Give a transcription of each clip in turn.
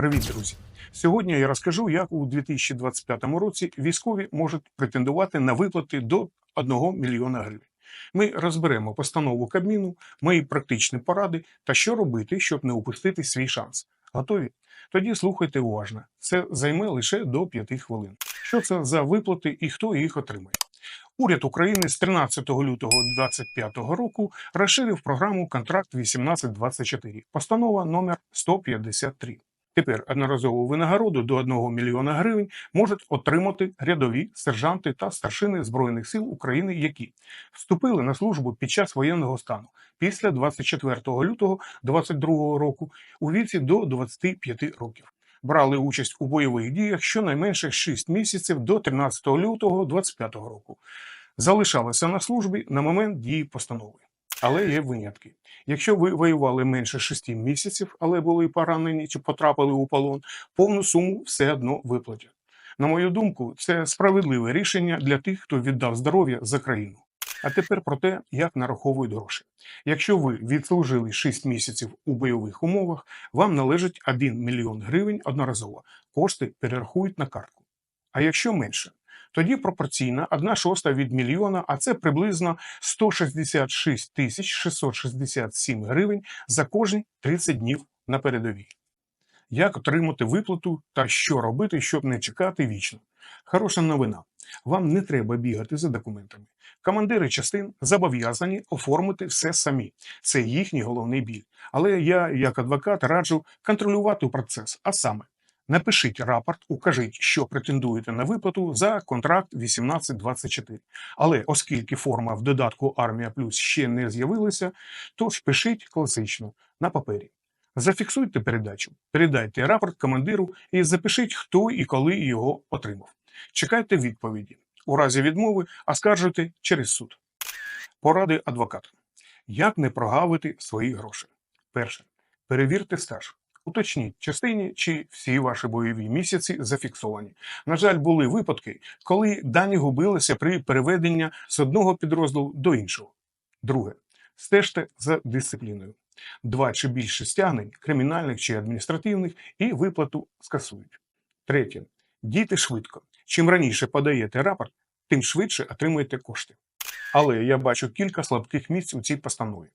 Привіт, друзі! Сьогодні я розкажу, як у 2025 році військові можуть претендувати на виплати до 1 мільйона гривень. Ми розберемо постанову Кабміну, мої практичні поради та що робити, щоб не упустити свій шанс. Готові? Тоді слухайте уважно. Це займе лише до 5 хвилин. Що це за виплати і хто їх отримає? Уряд України з 13 лютого 2025 року розширив програму Контракт 1824, постанова номер 153. Тепер одноразову винагороду до 1 мільйона гривень можуть отримати рядові сержанти та старшини збройних сил України, які вступили на службу під час воєнного стану після 24 лютого 2022 року у віці до 25 років. Брали участь у бойових діях щонайменше 6 місяців до 13 лютого 2025 року. Залишалися на службі на момент дії постанови. Але є винятки. Якщо ви воювали менше 6 місяців, але були поранені чи потрапили у полон, повну суму все одно виплатять. На мою думку, це справедливе рішення для тих, хто віддав здоров'я за країну. А тепер про те, як нараховують гроші. Якщо ви відслужили 6 місяців у бойових умовах, вам належить 1 мільйон гривень одноразово. Кошти перерахують на картку. А якщо менше, тоді пропорційна 1 шоста від мільйона, а це приблизно 166 тисяч 667 гривень за кожні 30 днів на передовій. Як отримати виплату та що робити, щоб не чекати вічно? Хороша новина. Вам не треба бігати за документами. Командири частин зобов'язані оформити все самі. Це їхній головний біль. Але я, як адвокат, раджу контролювати процес, а саме Напишіть рапорт, укажіть, що претендуєте на виплату за контракт 1824. Але оскільки форма в додатку Армія Плюс ще не з'явилася, тож пишіть класично на папері. Зафіксуйте передачу, передайте рапорт командиру і запишіть, хто і коли його отримав. Чекайте відповіді. У разі відмови оскаржуйте через суд. Поради адвоката. Як не прогавити свої гроші? Перше. Перевірте стаж. Уточніть частині, чи всі ваші бойові місяці зафіксовані. На жаль, були випадки, коли дані губилися при переведенні з одного підрозділу до іншого. Друге. Стежте за дисципліною. Два чи більше стягнень, кримінальних чи адміністративних, і виплату скасують. Третє. Дійте швидко. Чим раніше подаєте рапорт, тим швидше отримуєте кошти. Але я бачу кілька слабких місць у цій постанові.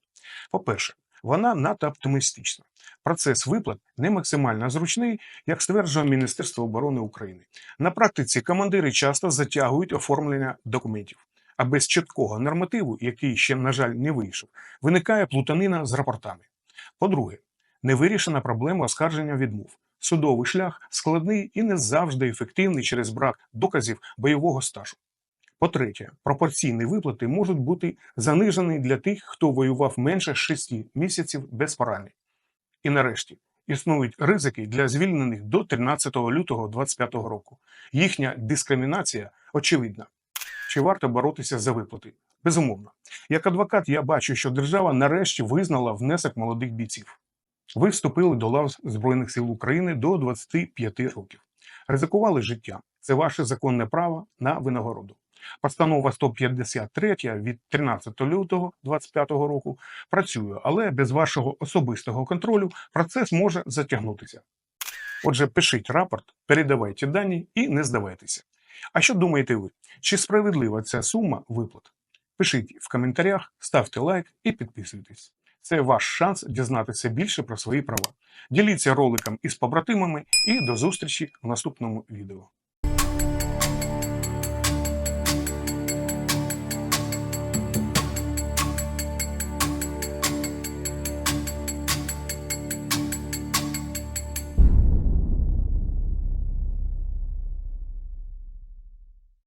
По-перше, вона надто оптимістична. Процес виплат не максимально зручний, як стверджує Міністерство оборони України. На практиці командири часто затягують оформлення документів. А без чіткого нормативу, який ще, на жаль, не вийшов, виникає плутанина з рапортами. По-друге, невирішена проблема оскарження відмов. Судовий шлях складний і не завжди ефективний через брак доказів бойового стажу. По-третє, пропорційні виплати можуть бути занижені для тих, хто воював менше 6 місяців без поранень. І нарешті існують ризики для звільнених до 13 лютого 2025 року. Їхня дискримінація очевидна. Чи варто боротися за виплати? Безумовно. Як адвокат, я бачу, що держава нарешті визнала внесок молодих бійців. Ви вступили до лав Збройних сил України до 25 років. Ризикували життя. Це ваше законне право на винагороду. Постанова 153 від 13 лютого 2025 року працює, але без вашого особистого контролю процес може затягнутися. Отже, пишіть рапорт, передавайте дані і не здавайтеся. А що думаєте ви? Чи справедлива ця сума виплат? Пишіть в коментарях, ставте лайк і підписуйтесь. Це ваш шанс дізнатися більше про свої права. Діліться роликом із побратимами і до зустрічі в наступному відео.